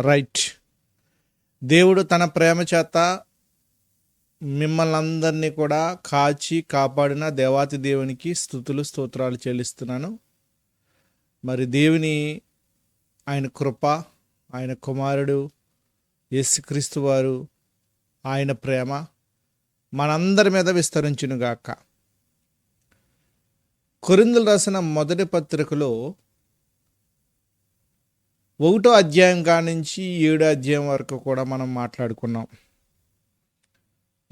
Right. దేవుడు తన ప్రేమ చేత మిమ్మల్ని అందరినీ కూడా కాచి కాపాడిన దేవాతి దేవునికి స్థుతులు స్తోత్రాలు చెల్లిస్తున్నాను. మరి దేవుని ఆయన కృప ఆయన కుమారుడు యేసుక్రీస్తు వారు ఆయన ప్రేమ మనందరి మీద విస్తరించునుగాక. కొరిందులు రాసిన మొదటి పత్రికలో ఒకటో అధ్యాయం కానించి ఏడో అధ్యాయం వరకు కూడా మనం మాట్లాడుకున్నాం.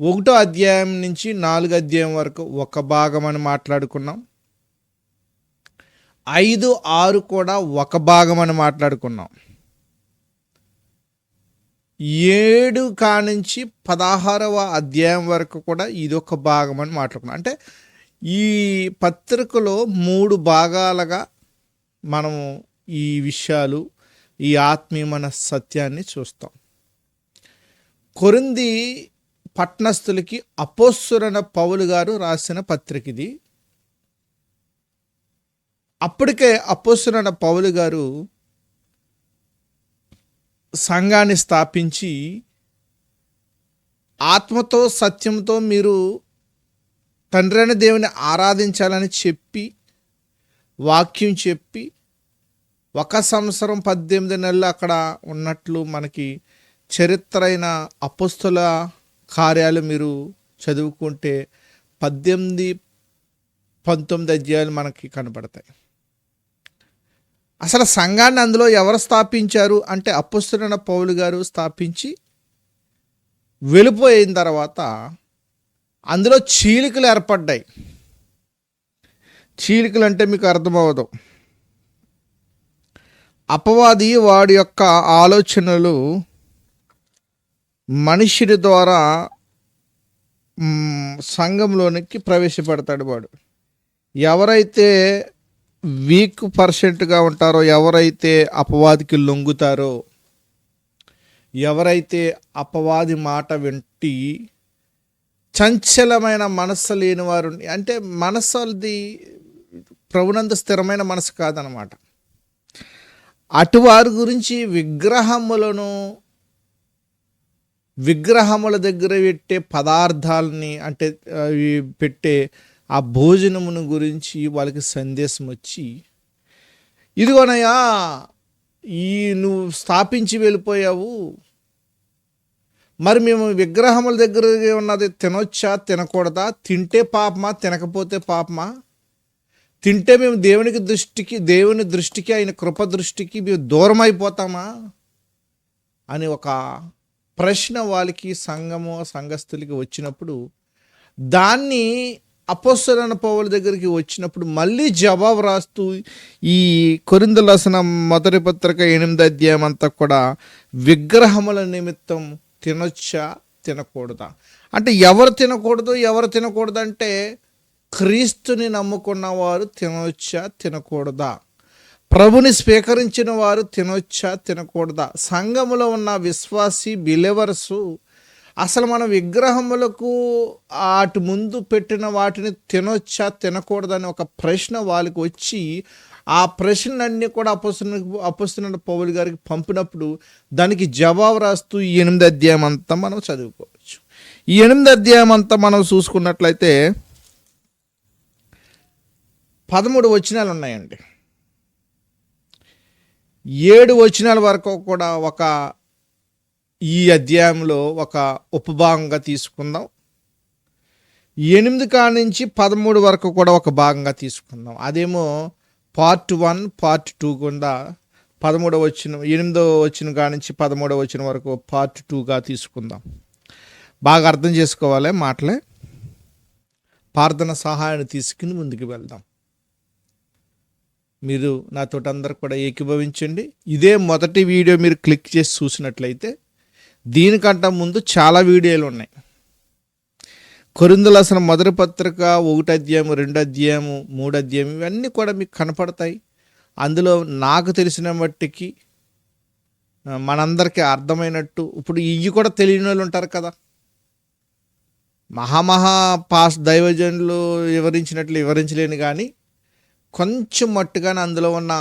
ఒకటో అధ్యాయం నుంచి నాలుగు అధ్యాయం వరకు ఒక భాగం అని మాట్లాడుకున్నాం. ఐదు ఆరు కూడా ఒక భాగం అని మాట్లాడుకున్నాం. ఏడు కానించి పదహారవ అధ్యాయం వరకు కూడా ఇది ఒక భాగం అని మాట్లాడుకున్నాం. అంటే ఈ పత్రికలో మూడు భాగాలుగా మనము ఈ విషయాలు ఈ ఆత్మీయమైన సత్యాన్ని చూస్తాం. కొరింది పట్నస్థులకి అపోస్సురన పౌలు గారు రాసిన పత్రిక ఇది. అప్పటికే అపోస్సురన పౌలు గారు సంఘాన్ని స్థాపించి ఆత్మతో సత్యంతో మీరు తండ్రి అయిన దేవుని ఆరాధించాలని చెప్పి వాక్యం చెప్పి ఒక సంవత్సరం పద్దెనిమిది నెలలు అక్కడ ఉన్నట్లు మనకి చరిత్ర అయిన కార్యాలు మీరు చదువుకుంటే పద్దెనిమిది పంతొమ్మిది అధ్యాయాలు మనకి కనపడతాయి అసలు సంఘాన్ని అందులో ఎవరు స్థాపించారు? అంటే అప్పుస్తున్న పౌలు గారు స్థాపించి వెళ్ళిపోయిన తర్వాత అందులో చీలికలు ఏర్పడ్డాయి. చీలికలు అంటే మీకు అర్థమవదు అపవాది వాడి యొక్క ఆలోచనలు మనుషుడి ద్వారా సంఘంలోనికి ప్రవేశపెడతాడు వాడు. ఎవరైతే వీక్ పర్సెంట్గా ఉంటారో ఎవరైతే అపవాదికి లొంగుతారో ఎవరైతే అపవాది మాట వింటి చంచలమైన మనస్సు లేని వారు అంటే మనస్సు అది ప్రభునందు స్థిరమైన మనసు కాదనమాట. అటువారి గురించి విగ్రహములను విగ్రహముల దగ్గర పెట్టే పదార్థాలని అంటే అవి పెట్టే ఆ భోజనమును గురించి వాళ్ళకి సందేశం వచ్చి ఇదిగోనయ్యా ఈ నువ్వు స్థాపించి వెళ్ళిపోయావు. మరి మేము విగ్రహముల దగ్గర ఉన్నది తినొచ్చా తినకూడదా? తింటే పాపమా తినకపోతే పాపమా? తింటే మేము దేవునికి దృష్టికి దేవుని దృష్టికి ఆయన కృప దృష్టికి మేము దూరం అయిపోతామా అని ఒక ప్రశ్న వాళ్ళకి సంఘము సంఘస్థులకి వచ్చినప్పుడు దాన్ని అపోస్తలన పౌల దగ్గరికి వచ్చినప్పుడు మళ్ళీ జవాబు రాస్తూ ఈ కొరిందలసన మొదటి పత్రిక ఎనిమిది అధ్యాయం అంతా కూడా విగ్రహముల నిమిత్తం తినొచ్చా తినకూడదా? అంటే ఎవరు తినకూడదు ఎవరు తినకూడదు అంటే క్రీస్తుని నమ్ముకున్న వారు తినొచ్చా తినకూడదా? ప్రభుని స్వీకరించిన వారు తినొచ్చా తినకూడదా? సంఘములో ఉన్న విశ్వాసి బిలెవర్సు అసలు మన విగ్రహములకు అటు ముందు పెట్టిన వాటిని తినొచ్చా తినకూడదని ఒక ప్రశ్న వాళ్ళకి వచ్చి ఆ ప్రశ్నలన్నీ కూడా అపస్తున్న అపస్తున్న పౌలు గారికి పంపినప్పుడు దానికి జవాబు రాస్తూ ఎనిమిది అధ్యాయం అంతా మనం చదువుకోవచ్చు. ఈ ఎనిమిది అధ్యాయం అంతా మనం చూసుకున్నట్లయితే పదమూడు వచనాలు ఉన్నాయండి. ఏడు వచనాల వరకు కూడా ఒక ఈ అధ్యాయంలో ఒక ఉపభాగంగా తీసుకుందాం. ఎనిమిది కాడ నుంచి పదమూడు వరకు కూడా ఒక భాగంగా తీసుకుందాం. అదేమో పార్ట్ వన్ పార్ట్ టూ కింద పదమూడవ వచ్చిన ఎనిమిదవ వచ్చిన కాడ నుంచి పదమూడవ వచ్చిన వరకు పార్ట్ టూగా తీసుకుందాం. బాగా అర్థం చేసుకోవాలి మాటలే. ప్రార్థన సహాయాన్ని తీసుకుని ముందుకు వెళ్దాం. మీరు నాతో అందరు కూడా ఏకీభవించండి. ఇదే మొదటి వీడియో మీరు క్లిక్ చేసి చూసినట్లయితే దీనికంటే ముందు చాలా వీడియోలు ఉన్నాయి. కొరిందులు అసలు మొదటి పత్రిక ఒకటి అధ్యాయం రెండు అధ్యాయము మూడు అధ్యాయం ఇవన్నీ కూడా మీకు కనపడతాయి. అందులో నాకు తెలిసిన మట్టికి మనందరికీ అర్థమైనట్టు ఇప్పుడు ఇవి కూడా తెలియని వాళ్ళు ఉంటారు కదా. మహామహా పాస్ దైవజనులు వివరించినట్లు వివరించలేను కానీ కొంచెం మట్టుగానే అందులో ఉన్న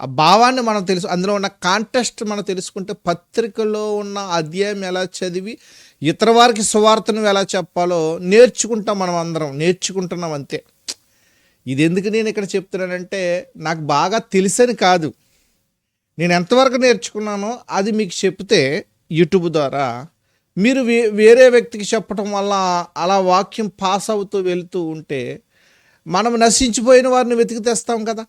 ఆ భావాన్ని మనం తెలుసు అందులో ఉన్న కాంటెస్ట్ మనం తెలుసుకుంటే పత్రికలో ఉన్న అధ్యాయం ఎలా చదివి ఇతర వారికి సువార్తను ఎలా చెప్పాలో నేర్చుకుంటాం మనం అందరం నేర్చుకుంటున్నాం అంతే. ఇది ఎందుకు నేను ఇక్కడ చెప్తున్నానంటే నాకు బాగా తెలుసని కాదు. నేను ఎంతవరకు నేర్చుకున్నానో అది మీకు చెప్తే యూట్యూబ్ ద్వారా మీరు వే వేరే వ్యక్తికి చెప్పటం వల్ల అలా వాక్యం పాస్ అవుతూ వెళ్తూ ఉంటే మనం నశించిపోయిన వారిని వెతికి తెస్తాం కదా.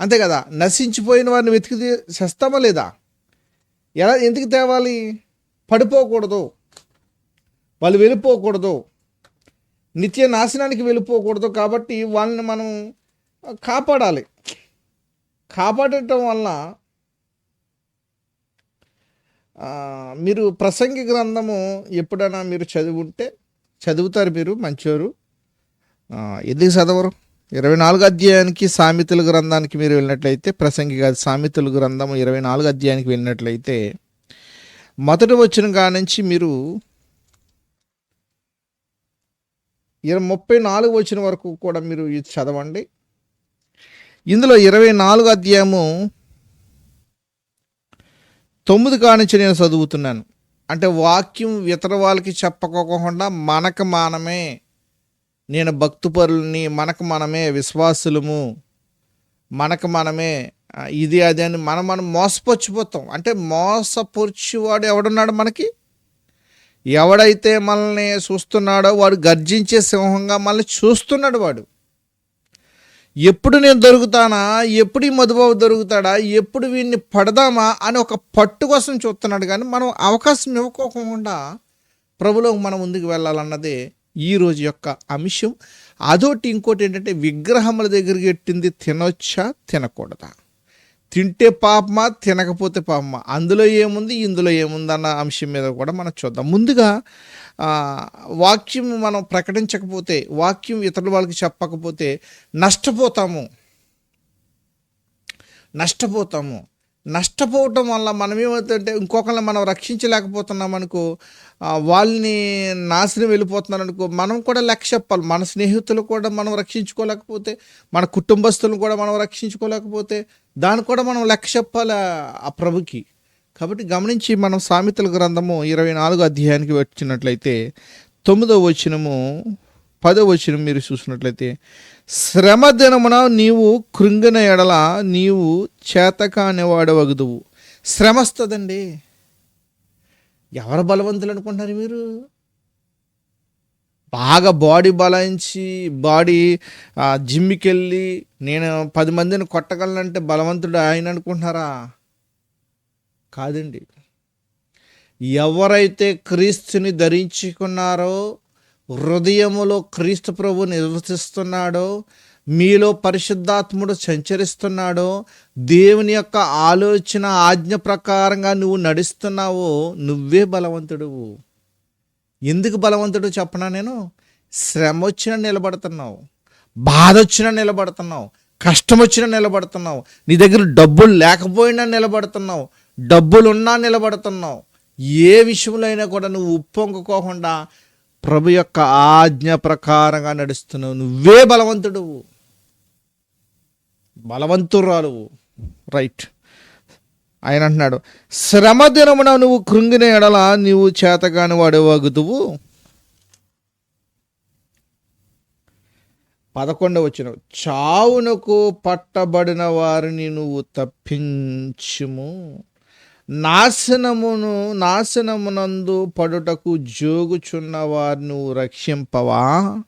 అంతే కదా నశించిపోయిన వారిని వెతికి తెస్తామా లేదా? ఎలా ఎందుకు తేవాలి? పడిపోకూడదు. వాళ్ళు వెళ్ళిపోకూడదు. నిత్య నాశనానికి వెళ్ళిపోకూడదు కాబట్టి వాళ్ళని మనం కాపాడాలి. కాపాడటం వల్ల మీరు ప్రసంగి గ్రంథము ఎప్పుడైనా మీరు చదివి ఉంటే చదువుతారు మీరు మంచివారు ఎందుకు చదవరు? ఇరవై నాలుగు అధ్యాయానికి సామెతల గ్రంథానికి మీరు వెళ్ళినట్లయితే ప్రసంగి కాదు సామెతల గ్రంథం ఇరవై నాలుగు అధ్యాయానికి వెళ్ళినట్లయితే మొదటి వచ్చిన కాడ నుంచి మీరు ఇరవై ముప్పై నాలుగు వచ్చిన వరకు కూడా మీరు ఇది చదవండి. ఇందులో ఇరవై నాలుగు అధ్యాయము తొమ్మిది కానించి నేను చదువుతున్నాను. అంటే వాక్యం ఇతర వాళ్ళకి చెప్పకోకుండా మనకు మానమే. నేను భక్తుపరులని మనకు మనమే విశ్వాసులము మనకు మనమే ఇది అది అని మనం మనం మోసపరిచిపోతాం అంటే మోసపరిచేవాడు ఎవడున్నాడు మనకి? ఎవడైతే మనల్ని చూస్తున్నాడో వాడు గర్జించే సింహంగా మనల్ని చూస్తున్నాడు వాడు. ఎప్పుడు నేను దొరుకుతానా? ఎప్పుడు ఈ మధుబాబు దొరుకుతాడా? ఎప్పుడు వీడిని పడదామా? అని ఒక పట్టు కోసం చూస్తున్నాడు. కానీ మనం అవకాశం ఇవ్వకోకుండా ప్రభులకు మనం ముందుకు వెళ్ళాలన్నదే ఈ రోజు యొక్క అంశం అదోటి ఇంకోటి ఏంటంటే విగ్రహముల దగ్గరికి ఎట్టింది తినొచ్చా? తినకూడదా? తింటే పాపమా? తినకపోతే పాపమా? అందులో ఏముంది? ఇందులో ఏముంది అన్న అంశం మీద కూడా మనం చూద్దాం. ముందుగా వాక్యం మనం ప్రకటించకపోతే వాక్యం ఇతరుల వాళ్ళకి చెప్పకపోతే నష్టపోతాము. నష్టపోతాము. నష్టపోవటం వల్ల మనం ఏమవుతుందంటే ఇంకొకరిని మనం రక్షించలేకపోతున్నాం అనుకో వాళ్ళని నాశనం వెళ్ళిపోతున్నారు అనుకో మనం కూడా లెక్క చెప్పాలి. మన స్నేహితులు కూడా మనం రక్షించుకోలేకపోతే మన కుటుంబస్తులను కూడా మనం రక్షించుకోలేకపోతే దాన్ని కూడా మనం లెక్క చెప్పాలి ఆ- ఆ ప్రభుకి. కాబట్టి గమనించి మనం సామెతల గ్రంథము ఇరవై నాలుగు అధ్యాయానికి వచ్చినట్లయితే తొమ్మిదో వచనము పదవచనం మీరు చూసినట్లయితే శ్రమ దినమున నీవు కృంగిన ఎడల నీవు చేతకానివాడవగదువు. శ్రమ వస్తుందండి ఎవరు బలవంతులు అనుకుంటున్నారు మీరు? బాగా బాడీ బలాయించి బాడీ జిమ్కి వెళ్ళి నేను పది మందిని కొట్టగలనంటే బలవంతుడు ఆయన అనుకుంటున్నారా? కాదండి. ఎవరైతే క్రీస్తుని ధరించుకున్నారో హృదయములో క్రీస్తు ప్రభు నిర్వసిస్తున్నాడో మీలో పరిశుద్ధాత్ముడు సంచరిస్తున్నాడో దేవుని యొక్క ఆలోచన ఆజ్ఞ ప్రకారంగా నువ్వు నడుస్తున్నావో నువ్వే బలవంతుడువు. ఎందుకు బలవంతుడు చెప్పనా నేను? శ్రమ వచ్చిన నిలబడుతున్నావు బాధ వచ్చిన నిలబడుతున్నావు కష్టం వచ్చిన నిలబడుతున్నావు నీ దగ్గర డబ్బులు లేకపోయినా నిలబడుతున్నావు డబ్బులున్నా నిలబడుతున్నావు ఏ విషయంలో అయినా కూడా నువ్వు ఉప్పొంగుకోకుండా ప్రభు యొక్క ఆజ్ఞ ప్రకారంగా నడుస్తున్నావు. నువ్వే బలవంతుడువు బలవంతురాలు. రైట్. ఆయన అంటున్నాడు శ్రమ దినమున నువ్వు కృంగిన ఎడల నీవు చేతగాని వాడవగుదువు పదకొండవ వచ్చిన చావునకు పట్టబడిన వారిని నువ్వు తప్పించుము. నాశనమును నాశనమునందు పడుటకు జోగుచున్న వారిని నువ్వు రక్షింపవా?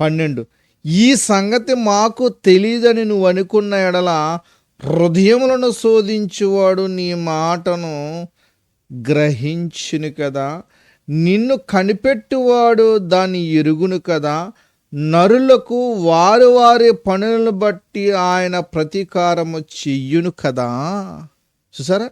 పన్నెండు. ఈ సంగతి మాకు తెలియదని నువ్వు అనుకున్న ఎడల హృదయములను శోధించువాడు నీ మాటను గ్రహించును కదా. నిన్ను కనిపెట్టువాడు దాన్ని ఎరుగును కదా. నరులకు వారి వారి పనులను బట్టి ఆయన ప్రతీకారము చెయ్యును కదా. చూసారా?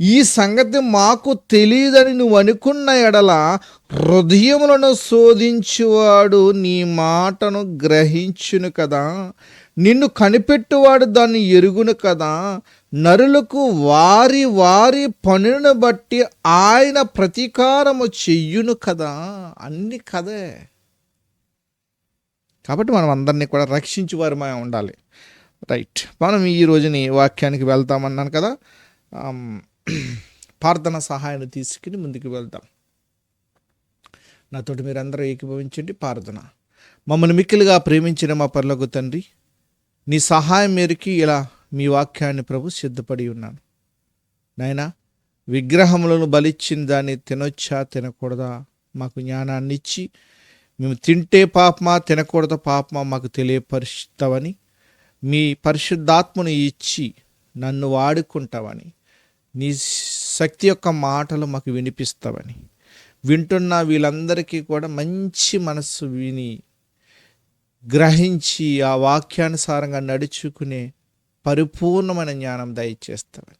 ఈ సంగతి మాకు తెలియదని నువ్వు అనుకున్న ఎడల హృదయములను శోధించువాడు నీ మాటను గ్రహించును కదా. నిన్ను కనిపెట్టువాడు దాన్ని ఎరుగును కదా. నరులకు వారి వారి పనులను బట్టి ఆయన ప్రతీకారము చెయ్యును కదా. అన్ని కదే. కాబట్టి మనం అందరినీ కూడా రక్షించు వారమై ఉండాలి. రైట్. మనం ఈ రోజుని వాక్యానికి వెళ్తామన్నాను కదా. ప్రార్థన సహాయాన్ని తీసుకుని ముందుకు వెళ్దాం. నాతోటి మీరందరూ ఏకీభవించండి ప్రార్థన. మమ్మల్ని మిక్కిలుగా ప్రేమించిన మా పర్లకు తండ్రి నీ సహాయం మేరకి ఇలా మీ వాక్యాన్ని ప్రభు సిద్ధపడి ఉన్నాను. నాయనా విగ్రహములను బలిచ్చిన దాన్ని తినొచ్చా తినకూడదా? మాకు జ్ఞానాన్ని ఇచ్చి మేము తింటే పాపమా తినకూడదా పాపమా మాకు తెలియపరుస్తావని మీ పరిశుద్ధాత్మను ఇచ్చి నన్ను వాడుకుంటావని నీ శక్తి యొక్క మాటలు మాకు వినిపిస్తావని. వింటున్న వీళ్ళందరికీ కూడా మంచి మనస్సు విని గ్రహించి ఆ వాక్యానుసారంగా నడుచుకునే పరిపూర్ణమైన జ్ఞానం దయచేస్తామని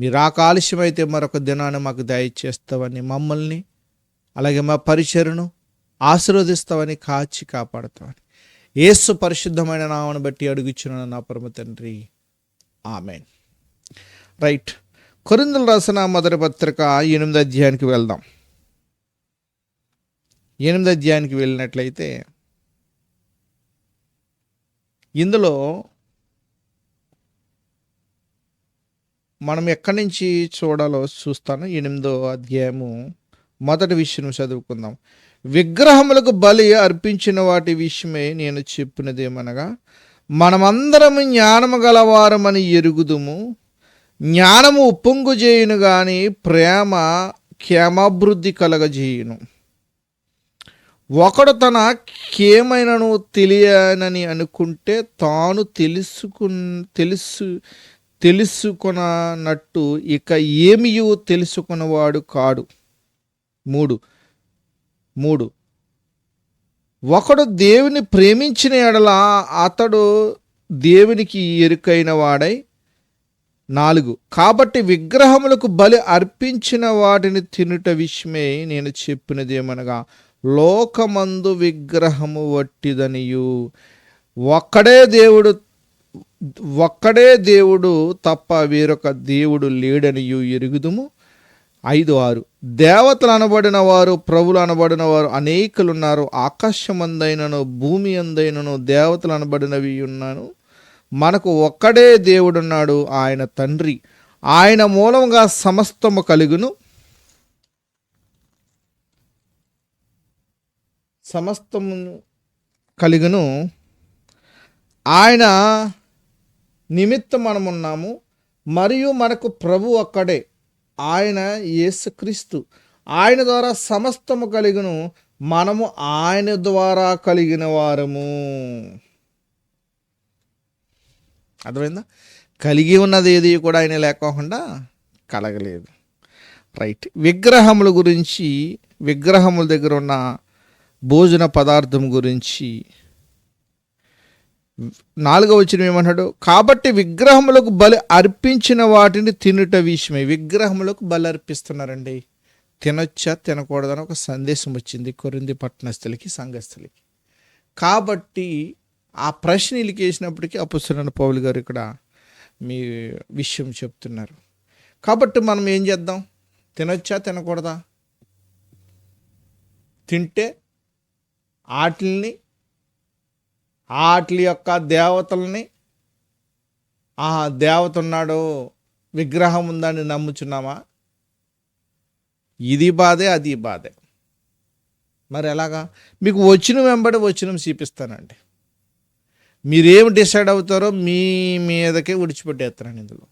మీరు ఆకాలస్యమైతే మరొక దినాన్ని మాకు దయచేస్తామని మమ్మల్ని అలాగే మా పరిచరును ఆశీర్వదిస్తావని కాచి కాపాడుతావని. ఏసు పరిశుద్ధమైన నామను బట్టి అడుగుచున్నాను నా పరమ తండ్రి. ఆమెన్. రైట్. కొరిందులు రాసిన మొదటి పత్రిక ఎనిమిది అధ్యాయానికి వెళ్దాం. ఎనిమిది అధ్యాయానికి వెళ్ళినట్లయితే ఇందులో మనం ఎక్కడి నుంచి చూడాలో చూస్తాను. ఎనిమిదో అధ్యాయము మొదటి విషయం చదువుకుందాం. విగ్రహములకు బలి అర్పించిన వాటి విషయమే నేను చెప్పినదేమనగా మనమందరము జ్ఞానము గలవారమని ఎరుగుదుము. జ్ఞానము ఉప్పొంగుజేయును గాని ప్రేమ క్షేమాభివృద్ధి కలగజేయును. ఒకడు తన కేమైనను తెలియనని అనుకుంటే తాను తెలుసుకు తెలుసు తెలుసుకున్నట్టు ఇక ఏమియో తెలుసుకున్నవాడు కాడు. మూడు మూడు. ఒకడు దేవుని ప్రేమించిన ఎడల అతడు దేవునికి ఎరుకైన వాడై నాలుగు. కాబట్టి విగ్రహములకు బలి అర్పించిన వాటిని తినుట విషయమే నేను చెప్పినదేమనగా లోకమందు విగ్రహము వట్టిదనియు. ఒక్కడే దేవుడు ఒక్కడే దేవుడు తప్ప వేరొక దేవుడు లేడనియు ఎరుగుదుము. ఐదు ఆరు. దేవతలు అనబడిన వారు ప్రభులు అనబడిన వారు అనేకులు ఉన్నారు ఆకాశమందైనను భూమి అందైనను దేవతలు అనబడినవి ఉన్నాను. మనకు ఒక్కడే దేవుడున్నాడు ఆయన తండ్రి. ఆయన మూలంగా సమస్తము కలుగును. సమస్తము కలుగును. ఆయన నిమిత్తం మనమున్నాము. మరియు మనకు ప్రభు ఒక్కడే. ఆయన యేసుక్రీస్తు. ఆయన ద్వారా సమస్తము కలిగును. మనము ఆయన ద్వారా కలిగిన వారము. అర్థమైందా? కలిగి ఉన్నది ఏది కూడా ఆయన లేకోకుండా కలగలేదు. రైట్ విగ్రహముల గురించి విగ్రహముల దగ్గర ఉన్న భోజన పదార్థం గురించి నాలుగవ వచ్చిన ఏమన్నాడు కాబట్టి విగ్రహములకు బలి అర్పించిన వాటిని తినుట విషయమే. విగ్రహములకు బలి అర్పిస్తున్నారండి. తినొచ్చా తినకూడదని ఒక సందేశం వచ్చింది కొరింది పట్టణస్థులకి సంఘస్థులకి. కాబట్టి ఆ ప్రశ్న ఇలికేసినప్పటికీ అపుసరణ పౌలు గారు ఇక్కడ మీ విషయం చెప్తున్నారు. కాబట్టి మనం ఏం చేద్దాం? తినొచ్చా? తినకూడదా? తింటే ఆటిల్ని ఆటల యొక్క దేవతల్ని ఆ దేవత ఉన్నాడు విగ్రహం ఉందని నమ్ముచున్నామా? ఇది బాధే అది బాధే. మరి ఎలాగా? మీకు వచ్చిన వెంబడి వచ్చిన చూపిస్తానండి. మీరేం డిసైడ్ అవుతారో మీ మీదకే విడిచిపెట్టేస్తున్నాను ఇందులో.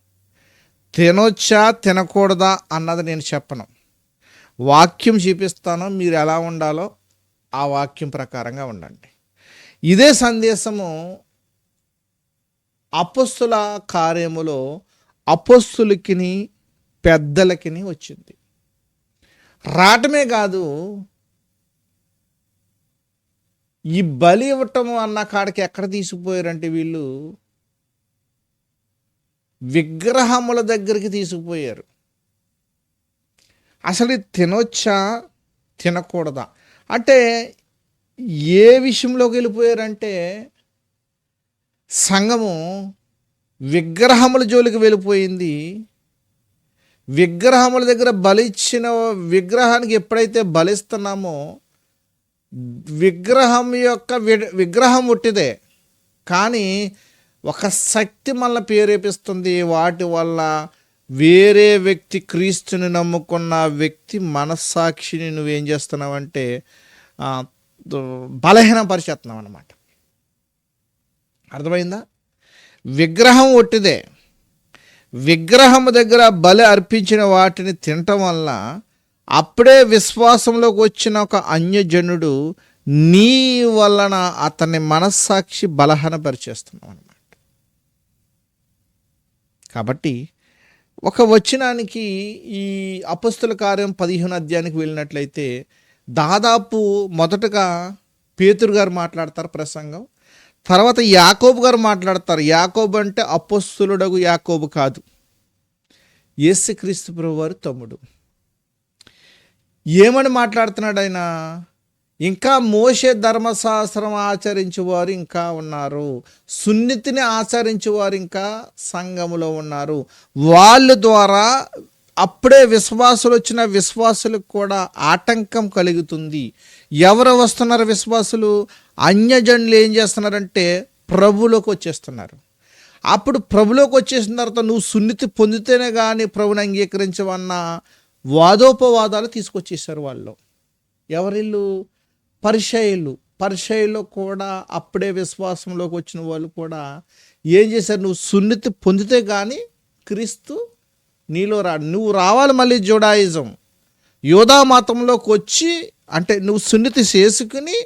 తినొచ్చా తినకూడదా అన్నది నేను చెప్పను. వాక్యం చూపిస్తాను మీరు ఎలా ఉండాలో ఆ వాక్యం ప్రకారంగా ఉండండి. ఇదే సందేశము అపస్సుల కార్యములో అపస్సులకిని పెద్దలకిని వచ్చింది. రావటమే కాదు ఈ బలి ఇవ్వటం అన్న కాడికి ఎక్కడ తీసుకుపోయారంటే వీళ్ళు? విగ్రహముల దగ్గరికి తీసుకుపోయారు. అసలు తినొచ్చా? తినకూడదా? అంటే ఏ విషయంలోకి వెళ్ళిపోయారంటే సంఘము విగ్రహముల జోలికి వెళ్ళిపోయింది. విగ్రహముల దగ్గర బలిచ్చిన విగ్రహానికి ఎప్పుడైతే బలిస్తున్నామో విగ్రహం యొక్క విగ్రహం ఉట్టిదే. కానీ ఒక శక్తి మళ్ళీ ప్రేరేపిస్తుంది. వాటి వల్ల వేరే వ్యక్తి క్రీస్తుని నమ్ముకున్న వ్యక్తి మనస్సాక్షిని నువ్వేం చేస్తున్నావంటే బలహీన దో- బలహీనపరిచేస్తున్నావు అనమాట అర్థమైందా? విగ్రహం ఒట్టిదే విగ్రహం దగ్గర బలి అర్పించిన వాటిని తినటం వల్ల అప్పుడే విశ్వాసంలోకి వచ్చిన ఒక అన్యజనుడు నీ వలన అతని మనస్సాక్షి బలహీనపరిచేస్తున్నావు అనమాట కాబట్టి ఒక వచనానికి ఈ అపస్తుల కార్యం పదిహేను అధ్యాయానికి వెళ్ళినట్లయితే దాదాపు మొదటగా పేతురు గారు మాట్లాడతారు ప్రసంగం. తర్వాత యాకోబు గారు మాట్లాడతారు. యాకోబు అంటే అపస్తులుడగు యాకోబు కాదు. యేసుక్రీస్తు ప్రభువారు తమ్ముడు. ఏమని మాట్లాడుతున్నాడు ఆయన ఇంకా మోసే ధర్మశాస్త్రం ఆచరించేవారు ఇంకా ఉన్నారు. సున్నితిని ఆచరించేవారు ఇంకా సంఘములో ఉన్నారు. వాళ్ళ ద్వారా అప్పుడే విశ్వాసులు వచ్చిన విశ్వాసులకు కూడా ఆటంకం కలుగుతుంది. ఎవరు వస్తున్నారు విశ్వాసులు? అన్యజనులు ఏం చేస్తున్నారంటే ప్రభులోకి వచ్చేస్తున్నారు. అప్పుడు ప్రభులోకి వచ్చేసిన తర్వాత నువ్వు సున్నితి పొందితేనే కానీ ప్రభుని అంగీకరించవన్న వాదోపవాదాలు తీసుకొచ్చేసారు వాళ్ళు ఎవరిల్లు పరిచయులు పరిచయులు కూడా అప్పుడే విశ్వాసంలోకి వచ్చిన వాళ్ళు కూడా ఏం చేశారు? నువ్వు సున్నితి పొందితే కానీ క్రీస్తు నీలో రా నువ్వు రావాలి మళ్ళీ జుడాయిజం. యోధా మతంలోకి వచ్చి అంటే నువ్వు సున్నితి చేసుకుని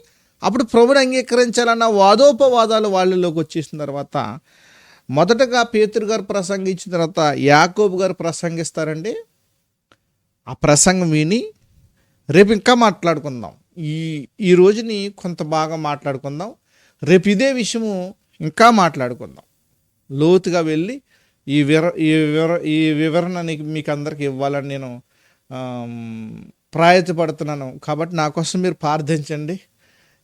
అప్పుడు ప్రభుని అంగీకరించాలన్న వాదోపవాదాలు వాళ్ళలోకి వచ్చేసిన తర్వాత మొదటగా పేతురు గారు ప్రసంగించిన తర్వాత యాకోబు గారు ప్రసంగిస్తారండి. ఆ ప్రసంగం విని రేపు ఇంకా మాట్లాడుకుందాం. ఈ ఈ రోజుని కొంత బాగా మాట్లాడుకుందాం. రేపు ఇదే విషయము ఇంకా మాట్లాడుకుందాం. లోతుగా వెళ్ళి ఈ వివర ఈ వివర ఈ వివరణ మీకు అందరికి ఇవ్వాలని నేను ప్రయత్నపడుతున్నాను. కాబట్టి నా కోసం మీరు ప్రార్థించండి.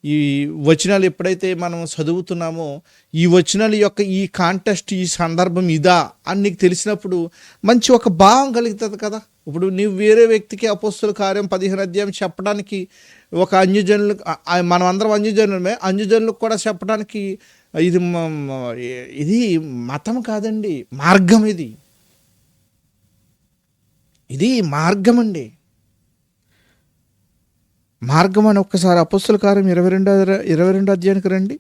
ఈ వచనాలు ఎప్పుడైతే మనం చదువుతున్నామో ఈ వచనాల యొక్క ఈ కాంటెస్ట్ ఈ సందర్భం ఇదా అని నీకు తెలిసినప్పుడు మంచి ఒక భావం కలుగుతుంది కదా. ఇప్పుడు నీవు వేరే వ్యక్తికి అపోస్తుల కార్యం పదిహేను అధ్యాయం చెప్పడానికి ఒక అన్యజనులు మనం అందరం అన్యజనులమే. అన్యజనులకు కూడా చెప్పడానికి ఇది ఇది మతం కాదండి. మార్గం ఇది. ఇది మార్గం అండి. మార్గం అని ఒక్కసారి అపస్తుల కార్యం ఇరవై రెండు ఇరవై రెండు అధ్యాయానికి రండి.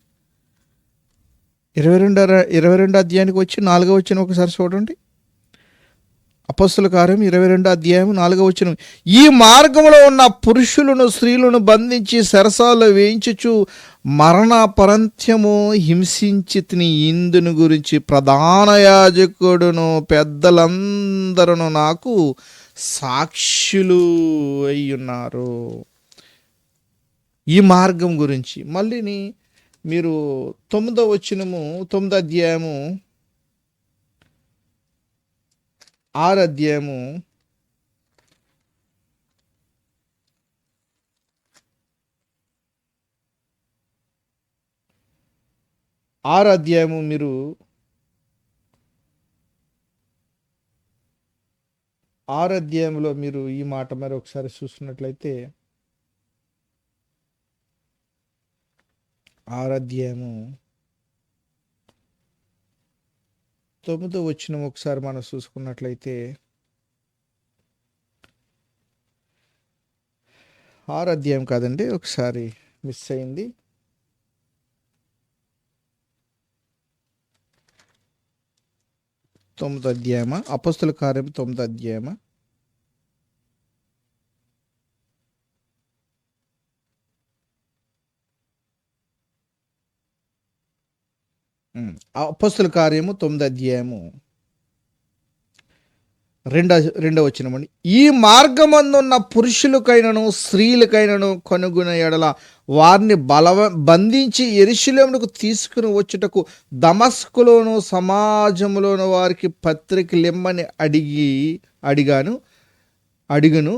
ఇరవై రెండు ఇరవై రెండు అధ్యాయానికి వచ్చి నాలుగో వచ్చిన ఒకసారి చూడండి. అపస్తుల కార్యం ఇరవై రెండు అధ్యాయం నాలుగవ వచ్చిన ఈ మార్గంలో ఉన్న పురుషులను స్త్రీలను బంధించి సరసాల్లో వేయించుచు మరణ పరంత్యము హింసించి తిని ఇందుని గురించి ప్రధాన యాజకుడును పెద్దలందరూ నాకు సాక్షులు అయ్యున్నారు. ఈ మార్గం గురించి. మళ్ళీని మీరు తొమ్మిదో వచ్చినము తొమ్మిదో అధ్యాయము ఆరు అధ్యాయము ఆరు అధ్యాయము మీరు ఆరు అధ్యాయంలో మీరు ఈ మాట మరి ఒకసారి చూసినట్లయితే ఆరు అధ్యాయము తొమ్మిదో వచ్చిన ఒకసారి మనం చూసుకున్నట్లయితే ఆరు అధ్యాయం కాదండి ఒకసారి మిస్ అయింది. తొమ్మిది అధ్యాయమా? అపస్తుల కార్యం తొమ్మిది అధ్యాయమా? అపస్తుల కార్యము తొమ్మిది అధ్యాయము రెండో రెండవ వచ్చినమండి ఈ మార్గమందున్న పురుషులకైనను స్త్రీలకైనను కనుగొన ఎడల వారిని బలవ బంధించి ఎరుశలేమునకు తీసుకుని వచ్చుటకు దమస్కులోను సమాజంలోను వారికి పత్రికలిమ్మని అడిగి అడిగాను అడిగను.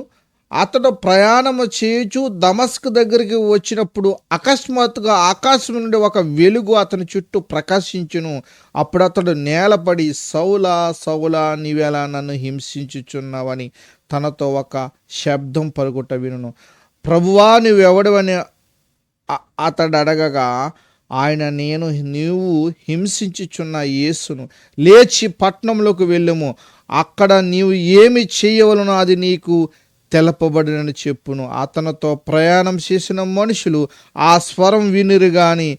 అతడు ప్రయాణము చేయుచు దమస్క్ దగ్గరికి వచ్చినప్పుడు అకస్మాత్తుగా ఆకాశం నుండి ఒక వెలుగు అతని చుట్టూ ప్రకాశించును. అప్పుడు అతడు నేలపడి సౌలా సౌలా నీవేలా నన్ను హింసించుచున్నావని తనతో ఒక శబ్దం పలుకుట వినును. ప్రభువా నువ్వెవడవని అతడు అడగగా ఆయన నేను నీవు హింసించుచున్న యేసును. లేచి పట్నంలోకి వెళ్ళము. అక్కడ నీవు ఏమి చేయవలనో అది నీకు తెలపబడినని చెప్పును. అతనితో ప్రయాణం చేసిన మనుషులు ఆ స్వరం వినిరు గాని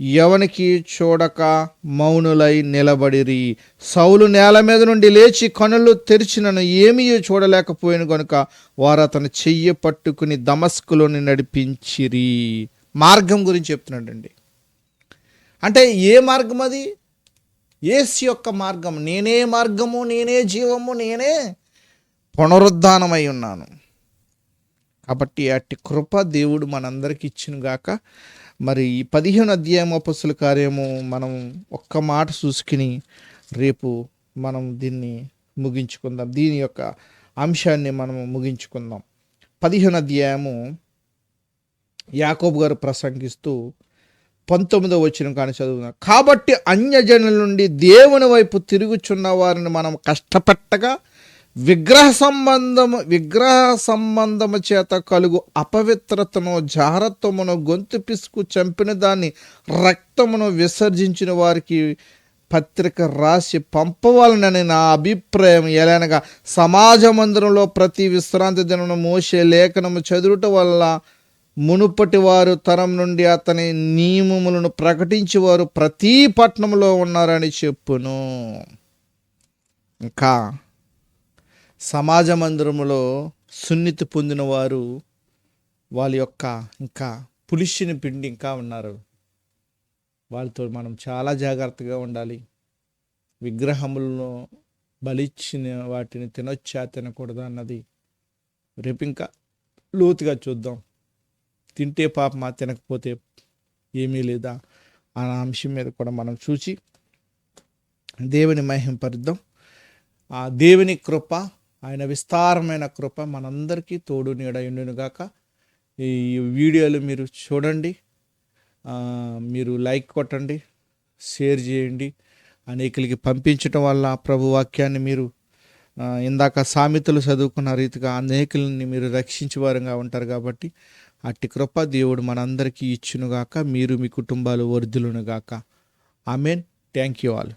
ఎవనికి చూడక మౌనులై నిలబడిరి. సౌలు నేల మీద నుండి లేచి కనులు తెరిచినను ఏమీ చూడలేకపోయిన గనుక వారు అతను చెయ్యి పట్టుకుని దమస్కులోని నడిపించిరి. మార్గం గురించి చెప్తున్నాడండి. అంటే ఏ మార్గం అది? ఏసు యొక్క మార్గం. నేనే మార్గము నేనే జీవము నేనే పునరుద్ధానమై ఉన్నాను. కాబట్టి అట్టి కృప దేవుడు మనందరికి ఇచ్చిన గాక. మరి ఈ పదిహేను అధ్యాయము అపస్సుల కార్యము మనం ఒక్క మాట చూసుకుని రేపు మనం దీన్ని ముగించుకుందాం. దీని యొక్క అంశాన్ని మనం ముగించుకుందాం. పదిహేను అధ్యాయము యాకోబు గారు ప్రసంగిస్తూ పంతొమ్మిదో వచ్చిన కానీ చదువుదాం. కాబట్టి అన్యజనుల నుండి దేవుని వైపు తిరుగుచున్న వారిని మనం కష్టపెట్టగా విగ్రహ సంబంధము విగ్రహ సంబంధము చేత కలుగు అపవిత్రతను జారత్వమును గొంతు పిసుకు చంపిన దాన్ని రక్తమును విసర్జించిన వారికి పత్రిక రాసి పంపవాలనని నా అభిప్రాయం. ఎలానగా సమాజ మందిరంలో ప్రతి విశ్రాంతి దినమును మోసే లేఖనము చదువుట వల్ల మునుపటి వారు తరం నుండి అతని నియమములను ప్రకటించేవారు ప్రతి పట్టణంలో ఉన్నారని చెప్పును. ఇంకా సమాజ మందిరములో సున్నితి పొందిన వారు వాళ్ళ యొక్క ఇంకా పులిషిని పిండి ఇంకా ఉన్నారు. వాళ్ళతో మనం చాలా జాగ్రత్తగా ఉండాలి. విగ్రహములను బలిచ్చిన వాటిని తినొచ్చా తినకూడదా అన్నది రేపు ఇంకా లోతుగా చూద్దాం. తింటే పాపమా తినకపోతే ఏమీ లేదా అన్న అంశం మీద కూడా మనం చూసి దేవుని మహింపరిద్దాం ఆ దేవుని కృప ఆయన విస్తారమైన కృప మనందరికీ తోడు నీడయుండునుగాక గాక. ఈ వీడియోలు మీరు చూడండి. మీరు లైక్ కొట్టండి షేర్ చేయండి. అనేకులకి పంపించటం వల్ల ప్రభు వాక్యాన్ని మీరు ఇందాక సామెతలు చదువుకున్న రీతిగా అనేకులని మీరు రక్షించేవారుగా ఉంటారు కాబట్టి అట్టి కృప దేవుడు మనందరికీ ఇచ్చునుగాక మీరు మీ కుటుంబాలు వర్ధులునుగాక మీన్ థ్యాంక్ యూ ఆల్.